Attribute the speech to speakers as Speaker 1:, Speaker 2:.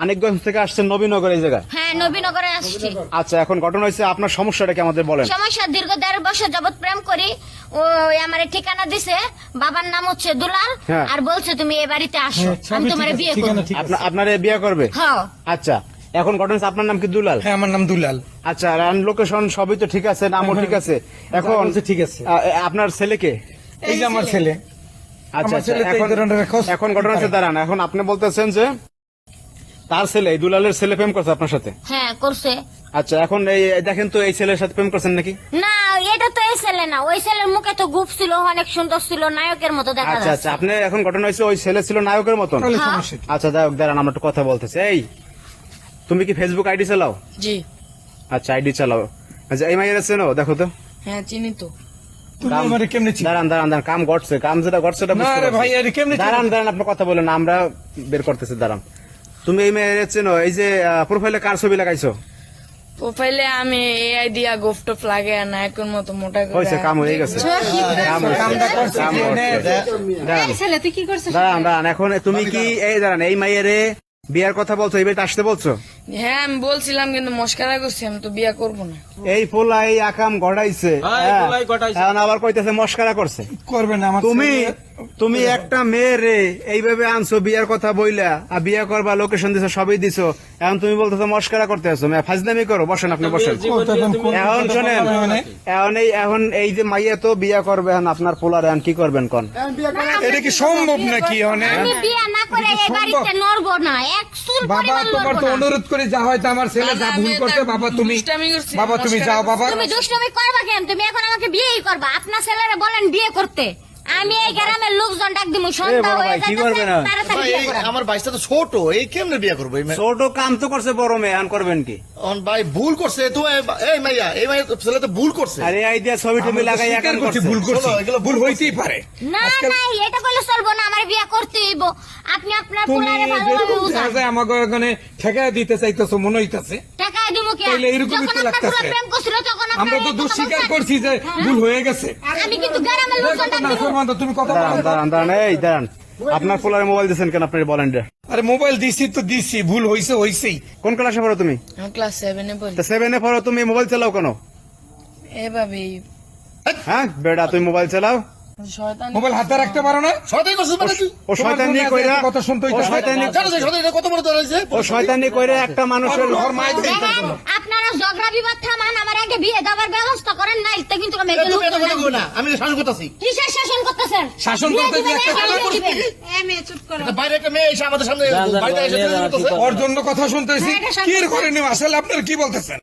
Speaker 1: মানিকগঞ্জ থেকে আসছেন নবীনগর এই জায়গায়?
Speaker 2: হ্যাঁ নবীনগরে আসছি।
Speaker 1: আচ্ছা এখন ঘটনা হয়েছে আপনার সমস্যাটা কি আমাদের বলেন?
Speaker 2: সমস্যা দীর্ঘ দেড় বছর যাবত প্রেম করি। ও আমার ঠিকানা দিছে। বাবার নাম হচ্ছে দুলাল।
Speaker 1: হ্যাঁ।
Speaker 2: আর বলছে তুমি এ বাড়িতে আসো। আমি তোমার বিয়ে করব।
Speaker 1: আপনারা বিয়ে করবে?
Speaker 2: হ্যাঁ।
Speaker 1: আচ্ছা এখন ঘটনা হচ্ছে আপনার নাম কি দুলাল?
Speaker 3: হ্যাঁ আমার নাম দুলাল।
Speaker 1: আচ্ছা রান লোকেশন সবই তো ঠিক আছে নামও ঠিক আছে। এখন
Speaker 3: ঠিক আছে।
Speaker 1: আপনার ছেলেকে
Speaker 3: এই যে আমার ছেলে।
Speaker 1: আচ্ছা আচ্ছা, এখন ঘটনা হচ্ছে দাঁড়ান এখন আপনি বলতেছেন যে তার ছেলে এই দুলালের ছেলে প্রেম করছে আপনার সাথে?
Speaker 2: হ্যাঁ করছে।
Speaker 1: আচ্ছা এখন এই দেখেন তো এই ছেলের সাথে প্রেম করছেন নাকি?
Speaker 2: না এটা তো এই ছেলে না। ওই ছেলের মুখে তো গুপ ছিল অনেক সুন্দর ছিল নায়কের মতো দেখা
Speaker 1: আচ্ছা আচ্ছা আপনি এখন ঘটনা হয়েছে ওই ছেলে ছিল নায়কের মতন?
Speaker 3: তাহলে
Speaker 2: হ্যাঁ।
Speaker 3: সমস্যা কি?
Speaker 1: আচ্ছা যাই হোক দাঁড়ান আমরা একটু কথা বলতেছি। এই তুমি কি ফেসবুক আইডি চালাও?
Speaker 4: জি।
Speaker 1: আচ্ছা আইডি চালাও। আচ্ছা এই মাইয়ের চেনো? দেখো তো।
Speaker 4: হ্যাঁ চিনি তো?
Speaker 1: দাঁড়ান দাঁড়ান দাঁড়ান কাম ঘটছে। কাম যেটা ঘটছে ওটা? দাঁড়ান দাঁড়ান আপনার কথা বলেন আমরা বের করতেছি দাঁড়ান। তুমি এই মেয়ের চেনো এই যে প্রোফাইলে কার ছবি লাগাইছো?
Speaker 4: প্রোফাইলে আমি এআই দিয়া গোফটপ লাগে আর নায়কের মতো মোটা করে
Speaker 1: হয়েছে কাম হয়ে গেছে। কাম
Speaker 3: কামটা। নে-
Speaker 2: ছেলে তুই কি করছিস?
Speaker 1: দাঁড়ান দাঁড়ান এখন তুমি কি এই দাঁড়ান এই মাইয়েরে বিয়ার কথা বলছো এই বাড়িতে আসতে বলছো?
Speaker 4: হ্যাঁ আমি বলছিলাম কিন্তু মস্কারা করছি আমি তো বিয়া করব না।
Speaker 1: এই এই আকাম গড়াইছে হ্যাঁ। এখন আবার কইতেছে মস্কারা করছে।
Speaker 3: করবে না
Speaker 1: তুমি তুমি একটা মেয়ে রে এইভাবে আনছো বিয়ার কথা বইলা আর বিয়া করবা লোকেশন দিছো সবই দিছো। এখন তুমি বলতেছো মস্কারা করতে আছো। মেয়ে ফাজলামি করো বসেন আপনি বসেন।
Speaker 3: এখন
Speaker 1: শোনেন? এখন এই এখন এই যে মাইয়া তো বিয়া করবে এখন আপনার পোলার এখন কি করবেন কোন?
Speaker 3: এটা কি সম্ভব নাকি অনেক?
Speaker 2: আমি বিয়ে না করে
Speaker 3: এটা কি
Speaker 2: এই বাড়িতে
Speaker 3: সম্ভব?
Speaker 2: নড়বো না এক চুল
Speaker 3: বাবা তোমার তো অনুরোধ করে যা হয়তো আমার ছেলে যা ভুল করতে বাবা তুমি বাবা তুমি যাও বাবা।
Speaker 2: তুমি দুষ্টমি করবা কেন? তুমি এখন আমাকে বিয়েই করবা আপনার ছেলেরা বলেন বিয়ে করতে। আমি এই গ্রামের লোকজন ডাক দিমু সন্ধ্যা হয়ে
Speaker 1: কি।
Speaker 5: আমার বাইশটা তো ছোট এই কেমনে বিয়ে করব? এই
Speaker 1: ছোট কাম তো করছে বড় মেয়ে এখন করবেন কি?
Speaker 5: অন ভাই ভুল করছে তো এই মাইয়া এই মাইয়া ছেলে তো ভুল করছে।
Speaker 1: আরে এই দিয়ে ছবি টবি লাগাই
Speaker 3: করছে। ভুল করছি।
Speaker 5: এগুলো
Speaker 3: ভুল হইতেই পারে।
Speaker 2: না না এটা করলে চলবো না আমার বিয়ে করতে হইব। আপনি আপনার
Speaker 3: তুমি
Speaker 2: পোলারে ভালোভাবে
Speaker 3: যেরকম
Speaker 2: বুঝান।
Speaker 3: আমাকে এখানে ঠেকা দিতে চাইতেছো মনে হইতাছে?
Speaker 2: টাকা দিব কি?
Speaker 3: তাইলে এরকমই
Speaker 2: যখন
Speaker 3: তো লাগতাছে। আমরা তো
Speaker 2: এই
Speaker 3: দোষ
Speaker 2: কথা
Speaker 3: স্বীকার
Speaker 2: বলছেন।
Speaker 3: করছি যে ভুল হয়ে গেছে।
Speaker 2: আমি কিন্তু গ্রামের লোকজন ডাক
Speaker 3: না
Speaker 2: দিব
Speaker 3: ফরমান তো তুমি কথা বলো।
Speaker 1: দাঁড়ান দাঁড়ান এই দাঁড়ান। আপনার পোলারে মোবাইল দিয়েছেন কেন আপনি বলেন
Speaker 3: আরে মোবাইল দিছি তো দিছি ভুল হইছে হইছেই।
Speaker 1: কোন ক্লাসে পড়ো তুমি?
Speaker 4: আমি ক্লাস সেভেনে পড়ি।
Speaker 1: তা সেভেনে পড়ো তুমি মোবাইল চালাও কেন?
Speaker 4: এভাবেই।
Speaker 1: হ্যাঁ বেটা তুমি মোবাইল চালাও?
Speaker 3: মোবাইল হাতে রাখতে পারো না?
Speaker 5: করছিস মানে তুই
Speaker 1: ও শয়তানি কইরা
Speaker 3: কথা শুনতে
Speaker 1: ও? শয়তানি
Speaker 5: জানো কত বড়
Speaker 1: ও শয়তানি কইরা একটা মানুষের
Speaker 3: ঘর মাইর
Speaker 2: আপনারা ঝগড়া বিবাদ থামান আমার আগে বিয়ে দেওয়ার ব্যবস্থা করেন নাই তো কিন্তু আমি এগুলো
Speaker 5: না আমি শাসন করতেছি।
Speaker 2: কিসের শাসন করতেছেন?
Speaker 3: শাসন করতে যে একটা কথা
Speaker 2: দিবেন।
Speaker 5: একটা বাইরে একটা মেয়ে এসে আমাদের সামনে বাড়িতে এসে
Speaker 3: ওর জন্য কথা শুনতেছি। কি করে নিও আসলে আপনার কি বলতেছেন?